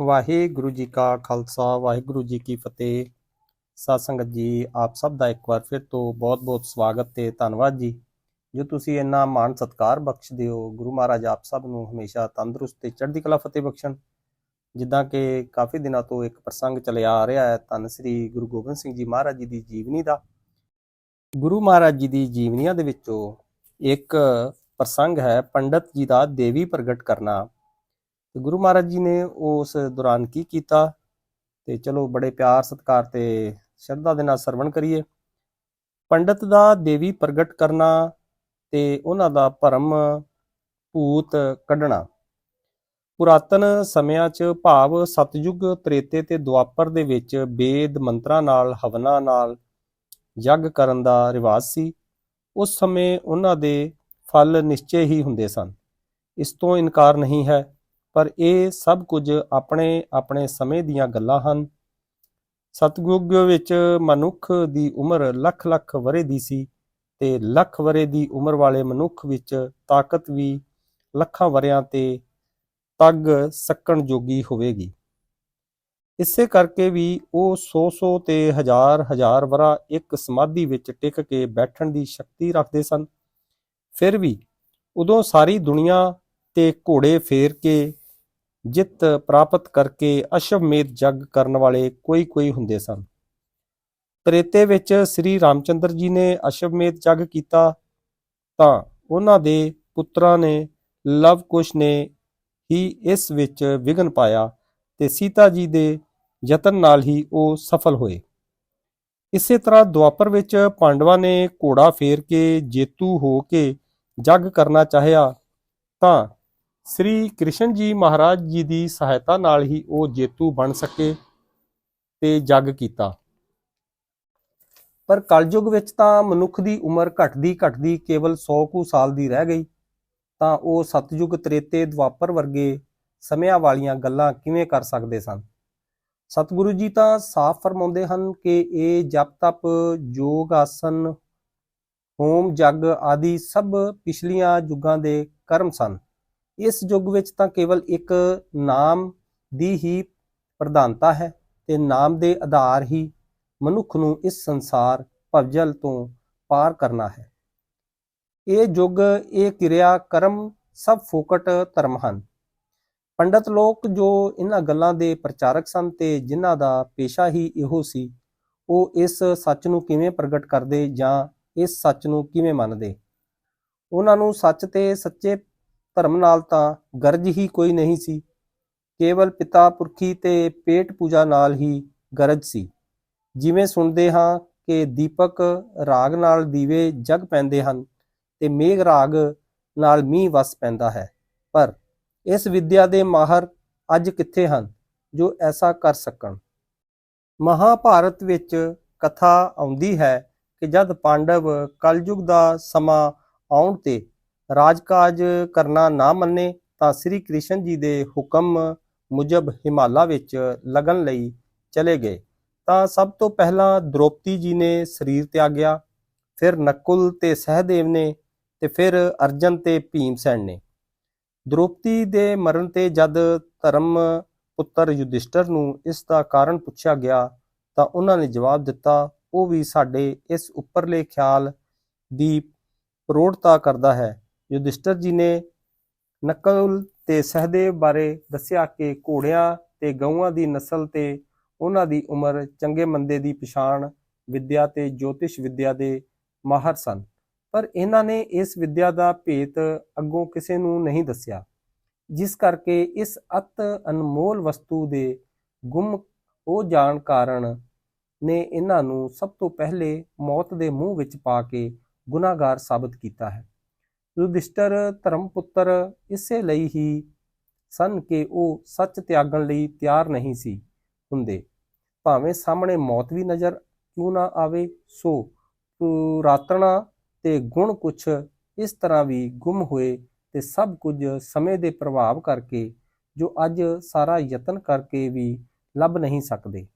ਵਾਹਿਗੁਰੂ ਜੀ ਕਾ ਖਾਲਸਾ, ਵਾਹਿਗੁਰੂ ਜੀ ਕੀ ਫਤਿਹ। ਸਾਧ ਸੰਗਤ ਜੀ, ਆਪ ਸਭ ਦਾ ਇੱਕ ਵਾਰ ਫਿਰ ਤੋਂ ਬਹੁਤ-ਬਹੁਤ ਸਵਾਗਤ ਤੇ ਧੰਨਵਾਦ ਜੀ। ਜੋ ਤੁਸੀਂ ਇੰਨਾ ਮਾਣ ਸਤਿਕਾਰ ਬਖਸ਼ਦੇ ਹੋ, ਗੁਰੂ ਮਹਾਰਾਜ ਆਪ ਸਭ ਨੂੰ ਹਮੇਸ਼ਾ ਤੰਦਰੁਸਤ ਤੇ ਚੜ੍ਹਦੀ ਕਲਾ ਫਤਿਹ ਬਖਸ਼ਣ। ਜਿੱਦਾਂ ਕਿ ਕਾਫੀ ਦਿਨਾਂ ਤੋਂ ਇੱਕ ਪ੍ਰਸੰਗ ਚੱਲਿਆ ਆ ਰਿਹਾ ਹੈ, ਧੰਨ ਸ੍ਰੀ ਗੁਰੂ ਗੋਬਿੰਦ ਸਿੰਘ ਜੀ ਮਹਾਰਾਜ ਜੀ ਦੀ ਜੀਵਨੀ ਦਾ। ਗੁਰੂ ਮਹਾਰਾਜ ਜੀ ਦੀ ਜੀਵਨੀਆਂ ਦੇ ਵਿੱਚੋਂ ਇੱਕ ਪ੍ਰਸੰਗ ਹੈ, ਪੰਡਤ ਜੀ ਦਾ ਦੇਵੀ ਪ੍ਰਗਟ ਕਰਨਾ। ਤੇ ਗੁਰੂ ਮਹਾਰਾਜ ਜੀ ਨੇ ਉਸ ਦੌਰਾਨ ਕੀ ਕੀਤਾ ਤੇ ਚਲੋ ਬੜੇ ਪਿਆਰ, ਸਤਿਕਾਰ ਤੇ ਸ਼ਰਧਾ ਦੇ ਨਾਲ ਸਰਵਣ ਕਰੀਏ। ਪੰਡਤ ਦਾ ਦੇਵੀ ਪ੍ਰਗਟ ਕਰਨਾ ਤੇ ਉਹਨਾਂ ਦਾ ਭਰਮ ਭੂਤ ਕੱਢਣਾ। ਪੁਰਾਤਨ ਸਮਿਆਂ 'ਚ ਭਾਵ ਸਤਜੁਗ ਤ੍ਰੇਤੇ ਤੇ ਦੁਆਪਰ ਦੇ ਵਿੱਚ ਵੇਦ ਮੰਤਰਾਂ ਨਾਲ, ਹਵਨਾਂ ਨਾਲ ਯੱਗ ਕਰਨ ਦਾ ਰਿਵਾਜ ਸੀ। ਉਸ ਸਮੇਂ ਉਹਨਾਂ ਦੇ ਫਲ ਨਿਸ਼ਚੈ ਹੀ ਹੁੰਦੇ ਸਨ। ਇਸ ਤੋਂ ਇਨਕਾਰ ਨਹੀਂ ਹੈ। ਪਰ ਇਹ ਸਭ ਕੁਝ ਆਪਣੇ ਆਪਣੇ ਸਮੇਂ ਦੀਆਂ ਗੱਲਾਂ ਹਨ। ਸਤਯੁਗ ਵਿੱਚ ਮਨੁੱਖ ਦੀ ਉਮਰ ਲੱਖ ਲੱਖ ਵਰੇ ਦੀ ਸੀ ਤੇ ਲੱਖ ਵਰੇ ਦੀ ਉਮਰ ਵਾਲੇ ਮਨੁੱਖ ਵਿੱਚ ਤਾਕਤ ਵੀ ਲੱਖਾਂ ਵਰਿਆਂ ਤੇ ਤੱਗ ਸਕਣ ਜੋਗੀ ਹੋਵੇਗੀ। ਇਸੇ ਕਰਕੇ ਵੀ ਉਹ 100-100 ਤੇ ਹਜ਼ਾਰ ਹਜ਼ਾਰ ਵਰਾ ਇੱਕ ਸਮਾਧੀ ਵਿੱਚ ਟਿਕ ਕੇ ਬੈਠਣ ਦੀ ਸ਼ਕਤੀ ਰੱਖਦੇ ਸਨ। ਫਿਰ ਵੀ ਉਦੋਂ ਸਾਰੀ ਦੁਨੀਆ ਤੇ ਘੋੜੇ ਫੇਰ ਕੇ ਜਿੱਤ ਪ੍ਰਾਪਤ ਕਰਕੇ ਅਸ਼ਵਮੇਧ ਜਗ ਕਰਨ ਵਾਲੇ ਕੋਈ ਕੋਈ ਹੁੰਦੇ ਸਨ। ਤ੍ਰੇਤੇ ਵਿੱਚ ਸ੍ਰੀ ਰਾਮਚੰਦਰ ਜੀ ਨੇ ਅਸ਼ਵਮੇਧ ਜਗ ਕੀਤਾ ਤਾਂ ਉਹਨਾਂ ਦੇ ਪੁੱਤਰਾਂ ਨੇ ਲਵ ਕੁਸ਼ ਨੇ ਹੀ ਇਸ ਵਿੱਚ ਵਿਘਨ ਪਾਇਆ ਤੇ ਸੀਤਾ ਜੀ ਦੇ ਯਤਨ ਨਾਲ ਹੀ ਉਹ ਸਫਲ ਹੋਏ। ਇਸੇ ਤਰ੍ਹਾਂ ਦੁਆਪਰ ਵਿੱਚ ਪਾਂਡਵਾਂ ਨੇ ਘੋੜਾ ਫੇਰ ਕੇ ਜੇਤੂ ਹੋ ਕੇ ਜੱਗ ਕਰਨਾ ਚਾਹਿਆ ਤਾਂ ਸ੍ਰੀ ਕ੍ਰਿਸ਼ਨ ਜੀ ਮਹਾਰਾਜ ਜੀ ਦੀ ਸਹਾਇਤਾ ਨਾਲ ਹੀ ਉਹ ਜੇਤੂ ਬਣ ਸਕੇ ਤੇ ਜਗ ਕੀਤਾ। ਪਰ ਕਲਯੁਗ ਵਿੱਚ ਤਾਂ ਮਨੁੱਖ ਦੀ ਉਮਰ ਘਟਦੀ ਘਟਦੀ ਕੇਵਲ 100 ਕੁ ਸਾਲ ਦੀ ਰਹਿ ਗਈ, ਤਾਂ ਉਹ ਸਤਯੁਗ ਤ੍ਰੇਤੇ ਦੁਆਪਰ ਵਰਗੇ ਸਮਿਆਂ ਵਾਲੀਆਂ ਗੱਲਾਂ ਕਿਵੇਂ ਕਰ ਸਕਦੇ ਸਨ? ਸਤਿਗੁਰੂ ਜੀ ਤਾਂ ਸਾਫ਼ ਫਰਮਾਉਂਦੇ ਹਨ ਕਿ ਇਹ ਜਪ ਤਪ ਯੋਗ ਆਸਨ, ਹੋਮ ਜਗ ਆਦਿ ਸਭ ਪਿਛਲੀਆਂ ਯੁੱਗਾਂ ਦੇ ਕਰਮ ਸਨ। ਇਸ ਯੁੱਗ ਵਿੱਚ ਤਾਂ ਕੇਵਲ ਇੱਕ ਨਾਮ ਦੀ ਹੀ ਪ੍ਰਧਾਨਤਾ ਹੈ ਤੇ ਨਾਮ ਦੇ ਆਧਾਰ ਹੀ ਮਨੁੱਖ ਨੂੰ ਇਸ ਸੰਸਾਰ ਭਵਜਲ ਤੋਂ ਪਾਰ ਕਰਨਾ ਹੈ। ਇਹ ਯੁੱਗ, ਇਹ ਕਿਰਿਆ, ਕਰਮ ਸਭ ਫੋਕਟ ਧਰਮ ਹਨ। ਪੰਡਤ ਲੋਕ ਜੋ ਇਹਨਾਂ ਗੱਲਾਂ ਦੇ ਪ੍ਰਚਾਰਕ ਸਨ ਤੇ ਜਿਨ੍ਹਾਂ ਦਾ ਪੇਸ਼ਾ ਹੀ ਇਹੋ ਸੀ, ਉਹ ਇਸ ਸੱਚ ਨੂੰ ਕਿਵੇਂ ਪ੍ਰਗਟ ਕਰਦੇ ਜਾਂ ਇਸ ਸੱਚ ਨੂੰ ਕਿਵੇਂ ਮੰਨਦੇ? ਉਹਨਾਂ ਨੂੰ ਸੱਚ ਤੇ ਸੱਚੇ ਧਰਮ ਨਾਲ ਤਾਂ ਗਰਜ ਹੀ ਕੋਈ ਨਹੀਂ ਸੀ। ਕੇਵਲ ਪਿਤਾ ਪੁਰਖੀ ਤੇ ਪੇਟ ਪੂਜਾ ਨਾਲ ਹੀ ਗਰਜ ਸੀ। ਜਿਵੇਂ ਸੁਣਦੇ ਹਾਂ ਕਿ ਦੀਪਕ ਰਾਗ ਨਾਲ ਦੀਵੇ ਜਗ ਪੈਂਦੇ ਹਨ ਤੇ ਮੇਘ ਰਾਗ ਨਾਲ ਮੀਂਹ ਵਸ ਪੈਂਦਾ ਹੈ। ਪਰ ਇਸ ਵਿਦਿਆ ਦੇ ਮਾਹਰ ਅੱਜ ਕਿੱਥੇ ਹਨ ਜੋ ਐਸਾ ਕਰ ਸਕਣ? ਮਹਾਭਾਰਤ ਵਿੱਚ ਕਥਾ ਆਉਂਦੀ ਹੈ ਕਿ ਜਦ ਪਾਂਡਵ ਕਲਯੁਗ ਦਾ ਸਮਾਂ ਆਉਣ ਤੇ ਰਾਜਕਾਜ ਕਰਨਾ ਨਾ ਮੰਨੇ ਤਾਂ ਸ੍ਰੀ ਕ੍ਰਿਸ਼ਨ ਜੀ ਦੇ ਹੁਕਮ ਮੁਜਬ ਹਿਮਾਲਾ ਵਿੱਚ ਲਗਨ ਲਈ ਚਲੇ ਗਏ। ਤਾਂ ਸਭ ਤੋਂ ਪਹਿਲਾਂ ਦ੍ਰੋਪਦੀ ਜੀ ਨੇ ਸਰੀਰ ਤਿਆਗਿਆ, ਫਿਰ ਨਕੁਲ ਤੇ ਸਹਦੇਵ ਨੇ ਤੇ ਫਿਰ ਅਰਜਨ ਤੇ ਭੀਮਸੈਨ ਨੇ। ਦ੍ਰੋਪਦੀ ਦੇ ਮਰਨ ਤੇ ਜਦ ਧਰਮ ਪੁੱਤਰ ਯੁਧਿਸ਼ਟਰ ਨੂੰ ਇਸ ਦਾ ਕਾਰਨ ਪੁੱਛਿਆ ਗਿਆ ਤਾਂ ਉਹਨਾਂ ਨੇ ਜਵਾਬ ਦਿੱਤਾ, ਉਹ ਵੀ ਸਾਡੇ ਇਸ ਉੱਪਰਲੇ ਖਿਆਲ ਦੀ ਪ੍ਰੋੜਤਾ ਕਰਦਾ ਹੈ। ਯੁਧਿਸ਼ਟਰ ਜੀ ਨੇ ਨਕਲ ਤੇ ਸਹਦੇਵ ਬਾਰੇ ਦੱਸਿਆ ਕਿ ਘੋੜਿਆਂ ਤੇ ਗਊਆਂ ਦੀ ਨਸਲ ਤੇ ਉਹਨਾਂ ਦੀ ਉਮਰ ਚੰਗੇ ਮੰਦੇ ਦੀ ਪਛਾਣ ਵਿਦਿਆ ਤੇ ਜੋਤਿਸ਼ ਵਿਦਿਆ ਦੇ ਮਾਹਰ ਸਨ। ਪਰ ਇਹਨਾਂ ਨੇ ਇਸ ਵਿਦਿਆ ਦਾ ਭੇਤ ਅੱਗੋਂ ਕਿਸੇ ਨੂੰ ਨਹੀਂ ਦੱਸਿਆ, ਜਿਸ ਕਰਕੇ ਇਸ ਅਤ ਅਨਮੋਲ ਵਸਤੂ ਦੇ ਗੁੰਮ ਹੋ ਜਾਣ ਕਾਰਨ ਨੇ ਇਹਨਾਂ ਨੂੰ ਸਭ ਤੋਂ ਪਹਿਲੇ ਮੌਤ ਦੇ ਮੂੰਹ ਵਿੱਚ ਪਾ ਕੇ ਗੁਨਾਹਗਾਰ ਸਾਬਤ ਕੀਤਾ ਹੈ। ਯੁਧਿਸ਼ਟਰ ਧਰਮ ਪੁੱਤਰ ਇਸੇ ਲਈ ਹੀ ਸਨ ਕਿ ਉਹ ਸੱਚ ਤਿਆਗਣ ਲਈ ਤਿਆਰ ਨਹੀਂ ਸੀ ਹੁੰਦੇ। ਭਾਵੇਂ ਸਾਹਮਣੇ ਮੌਤ ਵੀ ਨਜ਼ਰ ਕਿਉਂ ਨਾ ਆਵੇ, ਸੋ ਪੁਰਾਤਨਾ ਤੇ ਗੁਣ ਕੁਛ ਇਸ ਤਰ੍ਹਾਂ ਵੀ ਗੁੰਮ ਹੋਏ ਤੇ ਸਭ ਕੁਝ ਸਮੇਂ ਦੇ ਪ੍ਰਭਾਵ ਕਰਕੇ ਜੋ ਅੱਜ ਸਾਰਾ ਯਤਨ ਕਰਕੇ ਵੀ ਲੱਭ ਨਹੀਂ ਸਕਦੇ।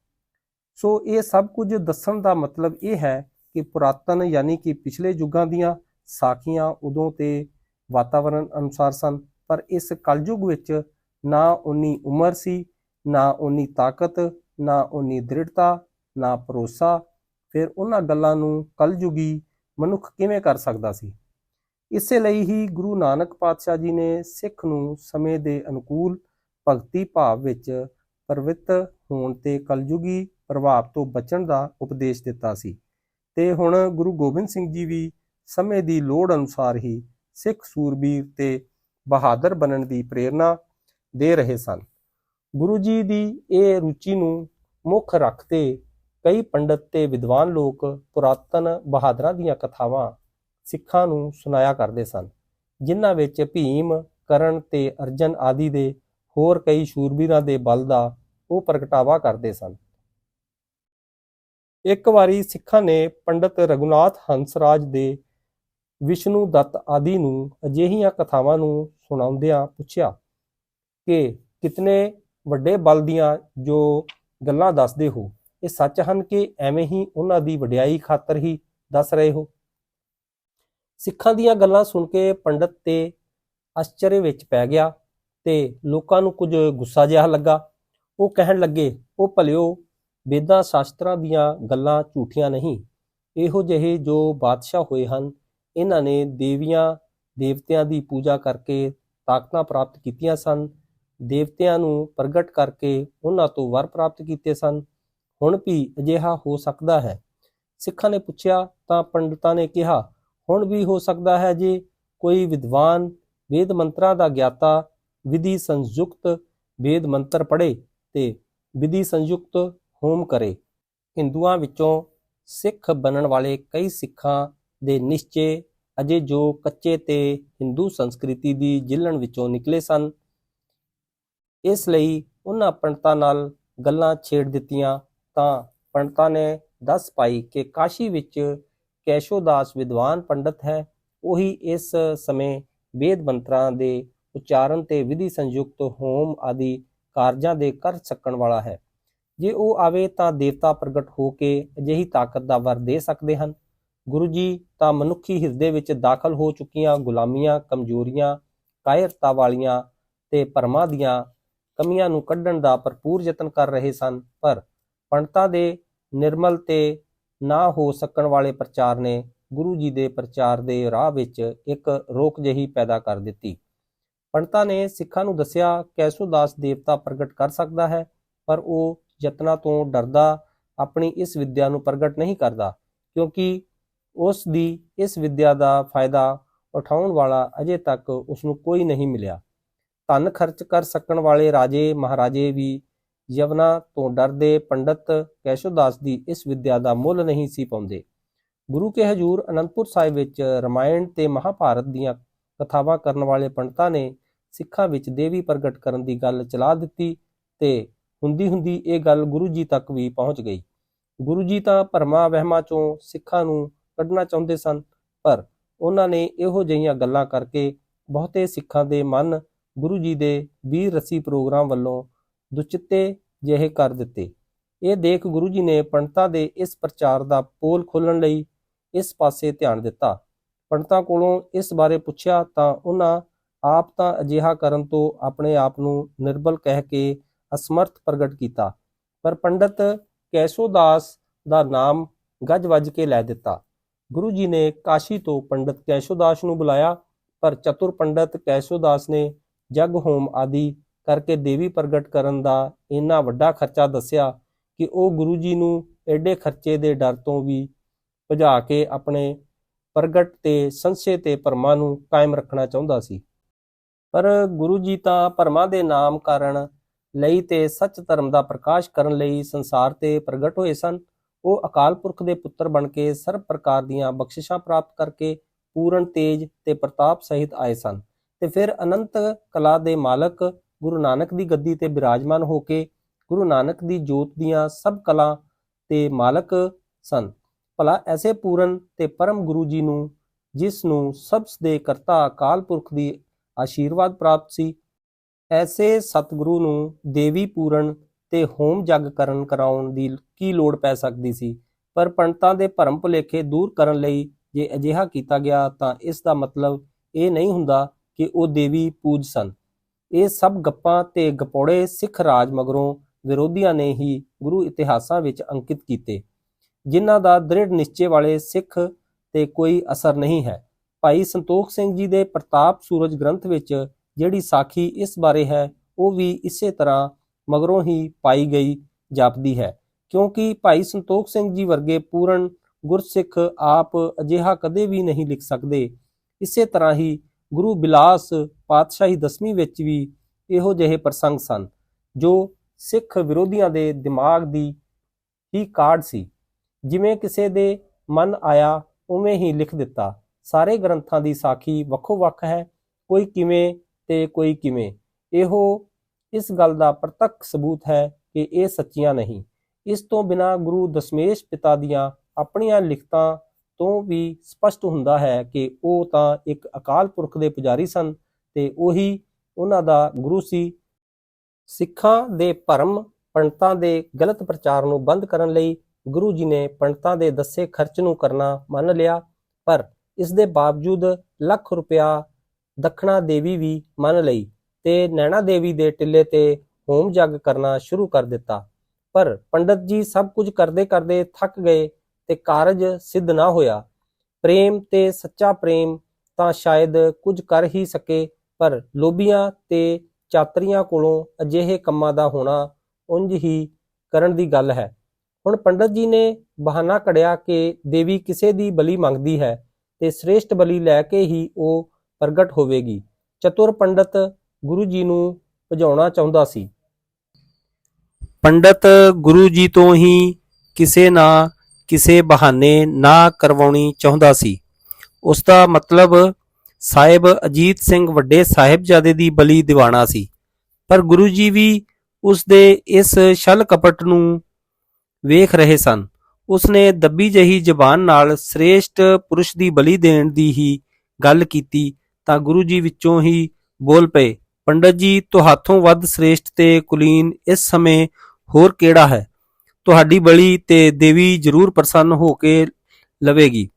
ਸੋ ਇਹ ਸਭ ਕੁਝ ਦੱਸਣ ਦਾ ਮਤਲਬ ਇਹ ਹੈ ਕਿ ਪੁਰਾਤਨ ਯਾਨੀ ਕਿ ਪਿਛਲੇ ਯੁੱਗਾਂ ਦੀਆਂ ਸਾਖੀਆਂ ਉਦੋਂ ਤੇ ਵਾਤਾਵਰਣ ਅਨੁਸਾਰ ਸਨ, ਪਰ ਇਸ ਕਲਯੁਗ ਵਿੱਚ ਨਾ ਉਨੀ ਉਮਰ ਸੀ, ਨਾ ਉਨੀ ਤਾਕਤ, ਨਾ ਉਨੀ ਦ੍ਰਿੜਤਾ, ਨਾ ਭਰੋਸਾ। ਫਿਰ ਉਹਨਾਂ ਗੱਲਾਂ ਨੂੰ ਕਲਯੁਗੀ ਮਨੁੱਖ ਕਿਵੇਂ ਕਰ ਸਕਦਾ ਸੀ? ਇਸੇ ਲਈ ਹੀ ਗੁਰੂ ਨਾਨਕ ਪਾਤਸ਼ਾਹ ਜੀ ਨੇ ਸਿੱਖ ਨੂੰ ਸਮੇਂ ਦੇ ਅਨੁਕੂਲ ਭਗਤੀ ਭਾਵ ਵਿੱਚ ਪ੍ਰਵਿੱਤ ਹੋਣ ਤੇ ਕਲਯੁਗੀ ਪ੍ਰਭਾਵ ਤੋਂ ਬਚਣ ਦਾ ਉਪਦੇਸ਼ ਦਿੱਤਾ ਸੀ। ਤੇ ਹੁਣ ਗੁਰੂ ਗੋਬਿੰਦ ਸਿੰਘ ਜੀ ਵੀ ਸਮੇਂ ਦੀ ਲੋੜ ਅਨੁਸਾਰ ਹੀ ਸਿੱਖ ਸੂਰਬੀਰ ਤੇ ਬਹਾਦਰ ਬਣਨ ਦੀ ਪ੍ਰੇਰਣਾ ਦੇ ਰਹੇ ਸਨ। ਗੁਰੂ ਜੀ ਦੀ ਇਹ ਰੁਚੀ ਨੂੰ ਮੁੱਖ ਰੱਖਦੇ ਕਈ ਪੰਡਤ ਤੇ ਵਿਦਵਾਨ ਲੋਕ ਪੁਰਾਤਨ ਬਹਾਦਰਾਂ ਦੀਆਂ ਕਥਾਵਾਂ ਸਿੱਖਾਂ ਨੂੰ ਸੁਣਾਇਆ ਕਰਦੇ ਸਨ, ਜਿਨ੍ਹਾਂ ਵਿੱਚ ਭੀਮ, ਕਰਨ ਤੇ ਅਰਜਨ ਆਦਿ ਦੇ ਹੋਰ ਕਈ ਸ਼ੂਰਬੀਰਾਂ ਦੇ ਬਲ ਦਾ ਉਹ ਪ੍ਰਗਟਾਵਾ ਕਰਦੇ ਸਨ। ਇੱਕ ਵਾਰੀ ਸਿੱਖਾਂ ਨੇ ਪੰਡਤ ਰਘੁਨਾਥ ਹੰਸਰਾਜ ਦੇ ਵਿਸ਼ਨੂੰ ਦੱਤ ਆਦਿ ਨੂੰ ਅਜਿਹੀਆਂ ਕਥਾਵਾਂ ਨੂੰ ਸੁਣਾਉਂਦਿਆਂ ਪੁੱਛਿਆ ਕਿ ਕਿਤਨੇ ਵੱਡੇ ਬਲ ਦੀਆਂ ਜੋ ਗੱਲਾਂ ਦੱਸਦੇ ਹੋ, ਇਹ ਸੱਚ ਹਨ ਕਿ ਐਵੇਂ ਹੀ ਉਹਨਾਂ ਦੀ ਵਡਿਆਈ ਖਾਤਰ ਹੀ ਦੱਸ ਰਹੇ ਹੋ? ਸਿੱਖਾਂ ਦੀਆਂ ਗੱਲਾਂ ਸੁਣ ਕੇ ਪੰਡਤ ਤੇ ਅਚਰਜ ਵਿੱਚ ਪੈ ਗਿਆ ਤੇ ਲੋਕਾਂ ਨੂੰ ਕੁਝ ਗੁੱਸਾ ਜਿਹਾ ਲੱਗਾ। ਉਹ ਕਹਿਣ ਲੱਗੇ, ਉਹ ਭਲਿਓ ਵੇਦਾਂ ਸ਼ਾਸਤਰਾਂ ਦੀਆਂ ਗੱਲਾਂ ਝੂਠੀਆਂ ਨਹੀਂ। ਇਹੋ ਜਿਹੇ ਜੋ ਬਾਦਸ਼ਾਹ ਹੋਏ ਹਨ ਇਹਨਾਂ ਨੇ ਦੇਵੀਆਂ, ਦੇਵਤਿਆਂ ਦੀ ਪੂਜਾ ਕਰਕੇ ਤਾਕਤਾਂ ਪ੍ਰਾਪਤ ਕੀਤੀਆਂ ਸਨ। ਦੇਵਤਿਆਂ ਨੂੰ ਪ੍ਰਗਟ ਕਰਕੇ ਉਹਨਾਂ ਤੋਂ ਵਰ ਪ੍ਰਾਪਤ ਕੀਤੇ ਸਨ। ਹੁਣ ਵੀ ਅਜਿਹਾ ਹੋ ਸਕਦਾ ਹੈ। ਸਿੱਖਾਂ ਨੇ ਪੁੱਛਿਆ ਤਾਂ ਪੰਡਤਾਂ ਨੇ ਕਿਹਾ, ਹੁਣ ਵੀ ਹੋ ਸਕਦਾ ਹੈ ਜੇ ਕੋਈ ਵਿਦਵਾਨ ਵੇਦ ਮੰਤਰਾਂ ਦਾ ਗਿਆਤਾ ਵਿਧੀ ਸੰਯੁਕਤ ਵੇਦ ਮੰਤਰ ਪੜ੍ਹੇ ਤੇ ਵਿਧੀ ਸੰਯੁਕਤ ਹੋਮ ਕਰੇ। ਹਿੰਦੂਆਂ ਵਿੱਚੋਂ ਸਿੱਖ ਬਣਨ ਵਾਲੇ ਕਈ ਸਿੱਖਾਂ ਦੇ ਨਿਸ਼ਚੇ ਅਜੇ ਜੋ ਕੱਚੇ ਤੇ ਹਿੰਦੂ ਸੰਸਕ੍ਰਿਤੀ ਦੀ ਜਿਲਣ ਵਿੱਚੋਂ ਨਿਕਲੇ ਸਨ। ਇਸ ਲਈ ਉਹਨਾਂ ਪੰਡਤਾਂ ਨਾਲ ਗੱਲਾਂ ਛੇੜ ਦਿੱਤੀਆਂ ਤਾਂ ਪੰਡਤਾਂ ਨੇ ਦੱਸ ਪਾਈ ਕਿ ਕਾਸ਼ੀ ਵਿੱਚ ਕੈਸ਼ੋਦਾਸ ਵਿਦਵਾਨ ਪੰਡਤ ਹੈ। ਉਹੀ ਇਸ ਸਮੇਂ ਵੇਦ ਮੰਤਰਾਂ ਦੇ ਉਚਾਰਨ ਤੇ ਵਿਧੀ ਸੰਯੁਕਤ ਹੋਮ ਆਦਿ ਕਾਰਜਾਂ ਦੇ ਕਰ ਸਕਣ ਵਾਲਾ ਹੈ। ਜੇ ਉਹ ਆਵੇ ਤਾਂ ਦੇਵਤਾ ਪ੍ਰਗਟ ਹੋ ਕੇ ਅਜਿਹੀ ਤਾਕਤ ਦਾ ਵਰ ਦੇ ਸਕਦੇ ਹਨ। ਗੁਰੂ ਜੀ ਤਾਂ ਮਨੁੱਖੀ ਹਿਰਦੇ ਵਿੱਚ ਦਾਖਲ ਹੋ ਚੁੱਕੀਆਂ ਗੁਲਾਮੀਆਂ, ਕਮਜ਼ੋਰੀਆਂ, ਕਾਇਰਤਾ ਵਾਲੀਆਂ ਤੇ ਭਰਮਾਂ ਦੀਆਂ ਕਮੀਆਂ ਨੂੰ ਕੱਢਣ ਦਾ ਭਰਪੂਰ ਯਤਨ ਕਰ ਰਹੇ ਸਨ, ਪਰ ਪੰਡਤਾਂ ਦੇ ਨਿਰਮਲ ਤੇ ਨਾ ਹੋ ਸਕਣ ਵਾਲੇ ਪ੍ਰਚਾਰ ਨੇ ਗੁਰੂ ਜੀ ਦੇ ਪ੍ਰਚਾਰ ਦੇ ਰਾਹ ਵਿੱਚ ਇੱਕ ਰੋਕ ਜਹੀ ਪੈਦਾ ਕਰ ਦਿੱਤੀ। ਪੰਡਤਾਂ ਨੇ ਸਿੱਖਾਂ ਨੂੰ ਦੱਸਿਆ ਕੈਸੋ ਦਾਸ ਦੇਵਤਾ ਪ੍ਰਗਟ ਕਰ ਸਕਦਾ ਹੈ, ਪਰ ਉਹ ਯਤਨਾਂ ਤੋਂ ਡਰਦਾ ਆਪਣੀ ਇਸ ਵਿੱਦਿਆ ਨੂੰ ਪ੍ਰਗਟ ਨਹੀਂ ਕਰਦਾ, ਕਿਉਂਕਿ ਉਸ ਦੀ ਇਸ ਵਿੱਦਿਆ ਦਾ ਫਾਇਦਾ ਉਠਾਉਣ ਵਾਲਾ ਅਜੇ ਤੱਕ ਉਸ ਨੂੰ ਕੋਈ ਨਹੀਂ ਮਿਲਿਆ। ਧਨ ਖਰਚ ਕਰ ਸਕਣ ਵਾਲੇ ਰਾਜੇ ਮਹਾਰਾਜੇ ਵੀ ਯਵਨਾ ਤੋਂ ਡਰਦੇ ਪੰਡਤ ਕੈਸ਼ੋਦਾਸ ਦੀ ਇਸ ਵਿੱਦਿਆ ਦਾ ਮੁੱਲ ਨਹੀਂ ਸੀ ਪਾਉਂਦੇ। ਗੁਰੂ ਕੇ ਹਜੂਰ ਅਨੰਦਪੁਰ ਸਾਹਿਬ ਵਿੱਚ ਰਮਾਇਣ ਤੇ ਮਹਾਭਾਰਤ ਦੀਆਂ ਕਥਾਵਾਂ ਕਰਨ ਵਾਲੇ ਪੰਡਤਾਂ ਨੇ ਸਿੱਖਾਂ ਵਿੱਚ ਦੇਵੀ ਪ੍ਰਗਟ ਕਰਨ ਦੀ ਗੱਲ ਚਲਾ ਦਿੱਤੀ ਤੇ ਹੁੰਦੀ ਹੁੰਦੀ ਇਹ ਗੱਲ ਗੁਰੂ ਜੀ ਤੱਕ ਵੀ ਪਹੁੰਚ ਗਈ। ਗੁਰੂ ਜੀ ਤਾਂ ਭਰਮਾਂ ਵਹਿਮਾਂ ਚੋਂ ਸਿੱਖਾਂ ਨੂੰ ਕੱਢਣਾ ਚਾਹੁੰਦੇ ਸਨ, ਪਰ ਉਹਨਾਂ ਨੇ ਇਹੋ ਜਿਹੀਆਂ ਗੱਲਾਂ ਕਰਕੇ ਬਹੁਤੇ ਸਿੱਖਾਂ ਦੇ ਮਨ ਗੁਰੂ ਜੀ ਦੇ ਵੀਰ ਰਸੀ ਪ੍ਰੋਗਰਾਮ ਵੱਲੋਂ ਦੁਚਿੱਤੇ ਜਿਹੇ ਕਰ ਦਿੱਤੇ। ਇਹ ਦੇਖ ਗੁਰੂ ਜੀ ਨੇ ਪੰਡਤਾਂ ਦੇ ਇਸ ਪ੍ਰਚਾਰ ਦਾ ਪੋਲ ਖੋਲਣ ਲਈ ਇਸ ਪਾਸੇ ਧਿਆਨ ਦਿੱਤਾ। ਪੰਡਤਾਂ ਕੋਲੋਂ ਇਸ ਬਾਰੇ ਪੁੱਛਿਆ ਤਾਂ ਉਹਨਾਂ ਆਪ ਤਾਂ ਅਜਿਹਾ ਕਰਨ ਤੋਂ ਆਪਣੇ ਆਪ ਨੂੰ ਨਿਰਬਲ ਕਹਿ ਕੇ ਅਸਮਰਥ ਪ੍ਰਗਟ ਕੀਤਾ, ਪਰ ਪੰਡਤ ਕੈਸੋਦਾਸ ਦਾ ਨਾਮ ਗੱਜ ਵੱਜ ਕੇ ਲੈ ਦਿੱਤਾ। ਗੁਰੂ ਜੀ ਨੇ ਕਾਸ਼ੀ ਤੋਂ ਪੰਡਤ ਕੈਸ਼ੋਦਾਸ ਨੂੰ ਬੁਲਾਇਆ, ਪਰ ਚਤੁਰ ਪੰਡਤ ਕੈਸ਼ੋਦਾਸ ਨੇ ਜਗ, ਹੋਮ ਆਦਿ ਕਰਕੇ ਦੇਵੀ ਪ੍ਰਗਟ ਕਰਨ ਦਾ ਇੰਨਾ ਵੱਡਾ ਖਰਚਾ ਦੱਸਿਆ ਕਿ ਉਹ ਗੁਰੂ ਜੀ ਨੂੰ ਐਡੇ ਖਰਚੇ ਦੇ ਡਰ ਤੋਂ ਵੀ ਭਜਾ ਕੇ ਆਪਣੇ ਪ੍ਰਗਟ ਤੇ ਸੰਸ਼ੇ ਤੇ ਪਰਮਾ ਨੂੰ ਕਾਇਮ ਰੱਖਣਾ ਚਾਹੁੰਦਾ ਸੀ। ਪਰ ਗੁਰੂ ਜੀ ਤਾਂ ਪਰਮਾ ਦੇ ਨਾਮ ਕਾਰਨ ਲਈ ਤੇ ਸੱਚ ਧਰਮ ਦਾ ਪ੍ਰਕਾਸ਼ ਕਰਨ ਲਈ ਸੰਸਾਰ ਤੇ ਪ੍ਰਗਟ ਹੋਏ ਸਨ। ਉਹ ਅਕਾਲ ਪੁਰਖ ਦੇ ਪੁੱਤਰ ਬਣ ਕੇ ਸਰਬ ਪ੍ਰਕਾਰ ਦੀਆਂ ਬਖਸ਼ਿਸ਼ਾਂ ਪ੍ਰਾਪਤ ਕਰਕੇ ਪੂਰਨ ਤੇਜ ਤੇ ਪ੍ਰਤਾਪ ਸਹਿਤ ਆਏ ਸਨ ਤੇ ਫਿਰ ਅਨੰਤ ਕਲਾ ਦੇ ਮਾਲਕ ਗੁਰੂ ਨਾਨਕ ਦੀ ਗੱਦੀ ਤੇ ਬਿਰਾਜਮਾਨ ਹੋ ਕੇ ਗੁਰੂ ਨਾਨਕ ਦੀ ਜੋਤ ਦੀਆਂ ਸਭ ਕਲਾ ਤੇ ਮਾਲਕ ਸਨ। ਭਲਾ ਐਸੇ ਪੂਰਨ ਤੇ ਪਰਮ ਗੁਰੂ ਜੀ ਨੂੰ, ਜਿਸ ਨੂੰ ਸਬਸ ਦੇ ਕਰਤਾ ਅਕਾਲ ਪੁਰਖ ਦੀ ਆਸ਼ੀਰਵਾਦ ਪ੍ਰਾਪਤ ਸੀ, ਐਸੇ ਸਤਿਗੁਰੂ ਨੂੰ ਦੇਵੀ ਪੂਰਨ ਤੇ ਹੋਮ ਜਗ ਕਰਨ ਕਰਾਉਣ ਦੀ ਕੀ ਲੋੜ ਪੈ ਸਕਦੀ ਸੀ? ਪਰ ਪੰਡਤਾਂ ਦੇ ਭਰਮ ਭੁਲੇਖੇ ਦੂਰ ਕਰਨ ਲਈ ਜੇ ਅਜਿਹਾ ਕੀਤਾ ਗਿਆ ਤਾਂ ਇਸ ਦਾ ਮਤਲਬ ਇਹ ਨਹੀਂ ਹੁੰਦਾ ਕਿ ਉਹ ਦੇਵੀ ਪੂਜ ਸਨ। ਇਹ ਸਭ ਗੱਪਾਂ ਤੇ ਗਪੌੜੇ ਸਿੱਖ ਰਾਜ ਮਗਰੋਂ ਵਿਰੋਧੀਆਂ ਨੇ ਹੀ ਗੁਰੂ ਇਤਿਹਾਸਾਂ ਵਿੱਚ ਅੰਕਿਤ ਕੀਤੇ। ਜਿਨ੍ਹਾਂ ਦਾ ਦ੍ਰਿੜ ਨਿਸ਼ਚੇ ਵਾਲੇ ਸਿੱਖ ਤੇ ਕੋਈ ਅਸਰ ਨਹੀਂ ਹੈ। ਭਾਈ ਸੰਤੋਖ ਸਿੰਘ ਜੀ ਦੇ ਪ੍ਰਤਾਪ ਸੂਰਜ ਗ੍ਰੰਥ ਵਿੱਚ ਜਿਹੜੀ ਸਾਖੀ ਇਸ ਬਾਰੇ ਹੈ, ਉਹ ਵੀ ਇਸੇ ਤਰ੍ਹਾਂ ਮਗਰੋਂ ਹੀ ਪਾਈ ਗਈ ਜਾਪਦੀ ਹੈ। ਕਿਉਂਕਿ ਭਾਈ ਸੰਤੋਖ ਸਿੰਘ ਜੀ ਵਰਗੇ ਪੂਰਨ ਗੁਰਸਿੱਖ ਆਪ ਅਜਿਹਾ ਕਦੇ ਵੀ ਨਹੀਂ ਲਿਖ ਸਕਦੇ। ਇਸੇ ਤਰ੍ਹਾਂ ਹੀ ਗੁਰੂ ਬਿਲਾਸ ਪਾਤਸ਼ਾਹੀ ਦਸਵੀਂ ਵਿੱਚ ਵੀ ਇਹੋ ਜਿਹੇ ਪ੍ਰਸੰਗ ਸਨ, ਜੋ ਸਿੱਖ ਵਿਰੋਧੀਆਂ ਦੇ ਦਿਮਾਗ ਦੀ ਹੀ ਕਾਢ ਸੀ। ਜਿਵੇਂ ਕਿਸੇ ਦੇ ਮਨ ਆਇਆ, ਉਵੇਂ ਹੀ ਲਿਖ ਦਿੱਤਾ। ਸਾਰੇ ਗ੍ਰੰਥਾਂ ਦੀ ਸਾਖੀ ਵੱਖੋ ਵੱਖ ਹੈ, ਕੋਈ ਕਿਵੇਂ ਤੇ ਕੋਈ ਕਿਵੇਂ। ਇਹੋ ਇਸ ਗੱਲ ਦਾ ਪ੍ਰਤੱਖ ਸਬੂਤ ਹੈ ਕਿ ਇਹ ਸੱਚੀਆਂ ਨਹੀਂ। ਇਸ ਤੋਂ ਬਿਨਾ ਗੁਰੂ ਦਸ਼ਮੇਸ਼ ਪਿਤਾ ਦੀਆਂ ਆਪਣੀਆਂ ਲਿਖਤਾਂ ਤੋਂ ਵੀ ਸਪਸ਼ਟ ਹੁੰਦਾ ਹੈ ਕਿ ਉਹ ਤਾਂ ਇੱਕ ਅਕਾਲ ਪੁਰਖ ਦੇ ਪੁਜਾਰੀ ਸਨ ਤੇ ਉਹੀ ਉਹਨਾਂ ਦਾ ਗੁਰੂ ਸੀ। ਸਿੱਖਾਂ ਦੇ ਭਰਮ ਪੰਡਤਾਂ ਦੇ ਗਲਤ ਪ੍ਰਚਾਰ ਨੂੰ ਬੰਦ ਕਰਨ ਲਈ ਗੁਰੂ ਜੀ ਨੇ ਪੰਡਤਾਂ ਦੇ ਦੱਸੇ ਖਰਚ ਨੂੰ ਕਰਨਾ ਮੰਨ ਲਿਆ, ਪਰ ਇਸ ਦੇ ਬਾਵਜੂਦ ਲੱਖ ਰੁਪਇਆ ਦਖਣਾ ਦੇਵੀ ਵੀ ਮੰਨ ਲਈ। ਤੇ ਨੈਣਾ ਦੇਵੀ ਦੇ ਟਿੱਲੇ ਤੇ ਹੋਮ ਜਗ ਕਰਨਾ ਸ਼ੁਰੂ ਕਰ ਦਿੱਤਾ। ਪਰ ਪੰਡਤ ਜੀ ਸਭ ਕੁਝ ਕਰਦੇ ਕਰਦੇ ਥੱਕ ਗਏ ਤੇ ਕਾਰਜ ਸਿੱਧ ਨਾ ਹੋਇਆ। ਪ੍ਰੇਮ ਤੇ ਸੱਚਾ ਪ੍ਰੇਮ ਤਾਂ ਸ਼ਾਇਦ ਕੁਝ ਕਰ ਹੀ ਸਕੇ, ਪਰ ਲੋਭੀਆਂ ਤੇ ਚਾਤਰੀਆਂ ਕੋਲੋਂ ਅਜਿਹੇ ਕੰਮਾਂ ਦਾ ਹੋਣਾ ਉਂਝ ਹੀ ਕਰਨ ਦੀ ਗੱਲ ਹੈ। ਹੁਣ ਪੰਡਤ ਜੀ ਨੇ ਬਹਾਨਾ ਕੜਿਆ ਕਿ ਦੇਵੀ ਕਿਸੇ ਦੀ ਬਲੀ ਮੰਗਦੀ ਹੈ ਤੇ ਸ੍ਰੇਸ਼ਟ ਬਲੀ ਲੈ ਕੇ ਹੀ ਉਹ ਪ੍ਰਗਟ ਹੋਵੇਗੀ। ਚਤੁਰ ਪੰਡਤ ਗੁਰੂ ਜੀ ਨੂੰ ਭਜਾਉਣਾ ਚਾਹੁੰਦਾ ਸੀ। ਪੰਡਤ ਗੁਰੂ ਜੀ ਤੋਂ ਹੀ ਕਿਸੇ ਨਾ ਕਿਸੇ ਬਹਾਨੇ ਨਾ ਕਰਵਾਉਣੀ ਚਾਹੁੰਦਾ ਸੀ। ਉਸ ਦਾ ਮਤਲਬ ਸਾਹਿਬ ਅਜੀਤ ਸਿੰਘ ਵੱਡੇ ਸਾਹਿਬਜ਼ਾਦੇ ਦੀ ਬਲੀ ਦਿਵਾਣਾ ਸੀ। ਪਰ ਗੁਰੂ ਜੀ ਵੀ ਉਸ ਦੇ ਇਸ ਛਲ ਕਪਟ ਨੂੰ ਵੇਖ ਰਹੇ ਸਨ। ਉਸਨੇ ਦੱਬੀ ਜਹੀ ਜ਼ਬਾਨ ਨਾਲ ਸ੍ਰੇਸ਼ਟ ਪੁਰਸ਼ ਦੀ ਬਲੀ ਦੇਣ ਦੀ ਹੀ ਗੱਲ ਕੀਤੀ ਤਾਂ ਗੁਰੂ ਜੀ ਵਿੱਚੋਂ ਹੀ ਬੋਲ ਪਏ ਪੰਡਤ ਜੀ, ਤੁਹਾਥੋਂ ਵੱਧ ਸ੍ਰੇਸ਼ਟ ਤੇ ਕੁਲੀਨ ਇਸ ਸਮੇਂ ਹੋਰ ਕਿਹੜਾ ਹੈ? ਤੁਹਾਡੀ ਬਲੀ ਤੇ ਦੇਵੀ ਜ਼ਰੂਰ ਪ੍ਰਸੰਨ ਹੋ ਕੇ ਲਵੇਗੀ।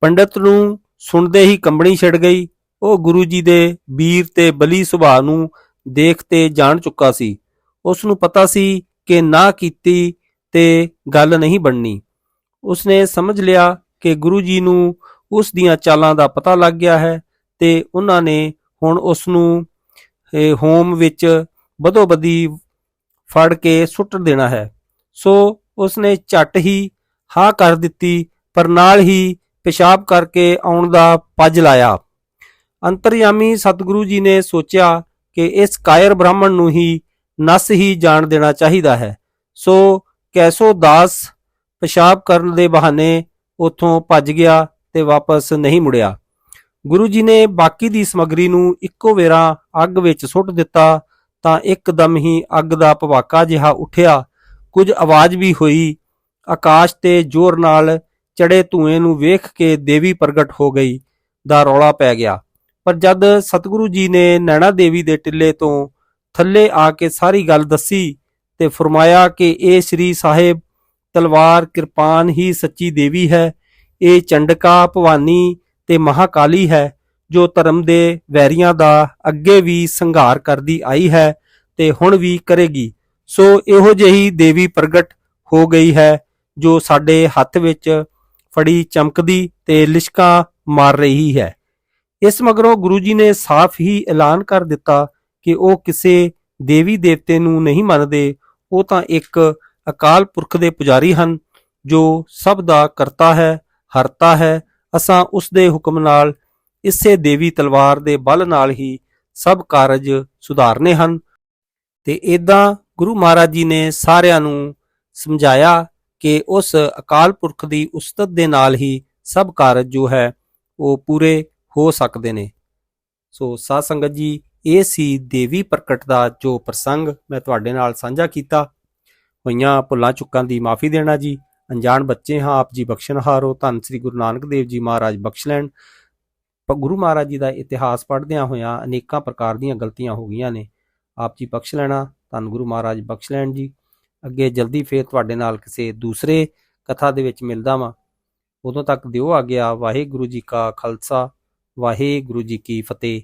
ਪੰਡਤ ਨੂੰ ਸੁਣਦੇ ਹੀ ਕੰਬਣੀ ਛਿੜ ਗਈ। ਉਹ ਗੁਰੂ ਜੀ ਦੇ ਵੀਰ ਤੇ ਬਲੀ ਸੁਭਾਅ ਨੂੰ ਦੇਖ ਤੇ ਜਾਣ ਚੁੱਕਾ ਸੀ। ਉਸ ਨੂੰ ਪਤਾ ਸੀ ਕਿ ਨਾ ਕੀਤੀ ਤੇ ਗੱਲ ਨਹੀਂ ਬਣਨੀ। ਉਸਨੇ ਸਮਝ ਲਿਆ ਕਿ ਗੁਰੂ ਜੀ ਨੂੰ ਉਸ ਦੀਆਂ ਚਾਲਾਂ ਦਾ ਪਤਾ ਲੱਗ ਗਿਆ ਹੈ ਤੇ ਉਹਨਾਂ ਨੇ ਹੁਣ ਉਸ ਨੂੰ ਇਹ, ਹੋਮ ਵਿੱਚ ਬਦੋ ਬਦੀ ਫੜ ਕੇ ਸੁੱਟ ਦੇਣਾ ਹੈ। ਸੋ ਉਸਨੇ ਝੱਟ ਹੀ ਹਾਂ ਕਰ ਦਿੱਤੀ ਪਰ ਨਾਲ ਹੀ ਪਿਸ਼ਾਬ ਕਰਕੇ ਆਉਣ ਦਾ ਪੱਜ ਲਾਇਆ। ਅੰਤਰਯਾਮੀ ਸਤਿਗੁਰੂ ਜੀ ਨੇ ਸੋਚਿਆ ਕਿ ਇਸ ਕਾਇਰ ਬ੍ਰਾਹਮਣ ਨੂੰ ਹੀ ਨਸ ਹੀ ਜਾਣ ਦੇਣਾ ਚਾਹੀਦਾ ਹੈ। ਸੋ ਕੈਸੋ ਦਾਸ ਪਿਸ਼ਾਬ ਕਰਨ ਦੇ ਬਹਾਨੇ ਉਥੋਂ ਭੱਜ ਗਿਆ ਤੇ ਵਾਪਸ ਨਹੀਂ ਮੁੜਿਆ। ਗੁਰੂ ਜੀ ਨੇ ਬਾਕੀ ਦੀ ਸਮੱਗਰੀ ਨੂੰ ਇੱਕੋ ਵੇਰਾ ਅੱਗ ਵਿੱਚ ਸੁੱਟ ਦਿੱਤਾ ਤਾਂ ਇੱਕਦਮ ਹੀ ਅੱਗ ਦਾ ਭਵਾਕਾ ਜਿਹਾ ਉੱਠਿਆ। ਕੁਝ ਆਵਾਜ਼ ਵੀ ਹੋਈ। ਆਕਾਸ਼ ਤੇ ਜ਼ੋਰ ਨਾਲ ਚੜੇ ਧੂਏ ਨੂੰ ਵੇਖ ਕੇ ਦੇਵੀ ਪ੍ਰਗਟ ਹੋ ਗਈ। ਦਾ ਰੌਲਾ ਪੈ ਗਿਆ। ਪਰ ਜਦ ਸਤਿਗੁਰੂ ਜੀ ਨੇ ਨੈਣਾ ਦੇਵੀ ਦੇ ਟਿੱਲੇ ਤੋਂ ਥੱਲੇ ਆ ਕੇ ਸਾਰੀ ਗੱਲ ਦੱਸੀ ਤੇ ਫਰਮਾਇਆ ਕਿ ਇਹ ਸ੍ਰੀ ਸਾਹਿਬ ਤਲਵਾਰ ਕਿਰਪਾਨ ਹੀ ਸੱਚੀ ਦੇਵੀ ਹੈ। ਇਹ ਚੰਡਕਾ, ਭਵਾਨੀ ਤੇ ਮਹਾਕਾਲੀ ਹੈ, ਜੋ ਧਰਮ ਦੇ ਵੈਰੀਆਂ ਦਾ ਅੱਗੇ ਵੀ ਸੰਘਾਰ ਕਰਦੀ ਆਈ ਹੈ ਤੇ ਹੁਣ ਵੀ ਕਰੇਗੀ। ਸੋ ਇਹੋ ਜਿਹੀ ਦੇਵੀ ਪ੍ਰਗਟ ਹੋ ਗਈ ਹੈ, ਜੋ ਸਾਡੇ ਹੱਥ ਵਿੱਚ ਫੜੀ ਚਮਕਦੀ ਤੇ ਲਿਸ਼ਕਾਂ ਮਾਰ ਰਹੀ ਹੈ। ਇਸ ਮਗਰੋਂ ਗੁਰੂ ਜੀ ਨੇ ਸਾਫ਼ ਹੀ ਐਲਾਨ ਕਰ ਦਿੱਤਾ ਕਿ ਉਹ ਕਿਸੇ ਦੇਵੀ ਦੇਵਤੇ ਨੂੰ ਨਹੀਂ ਮੰਨਦੇ। ਉਹ ਤਾਂ ਇੱਕ ਅਕਾਲ ਪੁਰਖ ਦੇ ਪੁਜਾਰੀ ਹਨ, ਜੋ ਸਭ ਦਾ ਕਰਤਾ ਹੈ, ਹਰਤਾ ਹੈ ਅਸਾਂ ਉਸ ਦੇ ਹੁਕਮ ਨਾਲ ਇਸੇ ਦੇਵੀ ਤਲਵਾਰ ਦੇ ਬਲ ਨਾਲ ਹੀ ਸਭ ਕਾਰਜ ਸੁਧਾਰਨੇ ਹਨ। ਤੇ ਇਦਾਂ ਗੁਰੂ ਮਹਾਰਾਜ ਜੀ ਨੇ ਸਾਰਿਆਂ ਨੂੰ ਸਮਝਾਇਆ ਕਿ ਉਸ ਅਕਾਲ ਪੁਰਖ ਦੀ ਉਸਤਤ ਦੇ ਨਾਲ ਹੀ ਸਭ ਕਾਰਜ ਜੋ ਹੈ ਉਹ ਪੂਰੇ ਹੋ ਸਕਦੇ ਨੇ। ਸੋ ਸਾਧ ਸੰਗਤ ਜੀ, ਇਹ ਸੀ ਦੇਵੀ ਪ੍ਰਗਟ ਦਾ ਜੋ ਪ੍ਰਸੰਗ ਮੈਂ ਤੁਹਾਡੇ ਨਾਲ ਸਾਂਝਾ ਕੀਤਾ। ਹੋਈਆਂ ਭੁੱਲਾਂ ਚੁੱਕਾਂ ਦੀ ਮਾਫੀ ਦੇਣਾ ਜੀ। ਅਣਜਾਣ ਬੱਚੇ ਹਾਂ, ਆਪ ਜੀ ਬਖਸ਼ਣਹਾਰੋ ਧੰਨ ਸ੍ਰੀ ਗੁਰੂ ਨਾਨਕ ਦੇਵ ਜੀ ਮਹਾਰਾਜ ਬਖਸ਼ ਲੈਣ। ਪਰ ਗੁਰੂ ਮਹਾਰਾਜ ਜੀ ਦਾ ਇਤਿਹਾਸ ਪੜ੍ਹਦਿਆਂ ਹੋਇਆਂ ਅਨੇਕਾਂ ਪ੍ਰਕਾਰ ਦੀਆਂ ਗਲਤੀਆਂ ਹੋ ਗਈਆਂ ਨੇ। ਆਪ ਜੀ ਬਖਸ਼ ਲੈਣਾ, ਧੰਨ ਗੁਰੂ ਮਹਾਰਾਜ ਬਖਸ਼ ਲੈਣ ਜੀ। ਅੱਗੇ ਜਲਦੀ ਫੇਰ ਤੁਹਾਡੇ ਨਾਲ ਕਿਸੇ ਦੂਸਰੇ ਕਥਾ ਦੇ ਵਿੱਚ ਮਿਲਦਾ ਵਾਂ। ਉਦੋਂ ਤੱਕ ਦਿਓ ਆ ਗਿਆ ਵਾਹਿਗੁਰੂ ਜੀ ਕਾ ਖਾਲਸਾ, ਵਾਹਿਗੁਰੂ ਜੀ ਕੀ ਫਤਿਹ।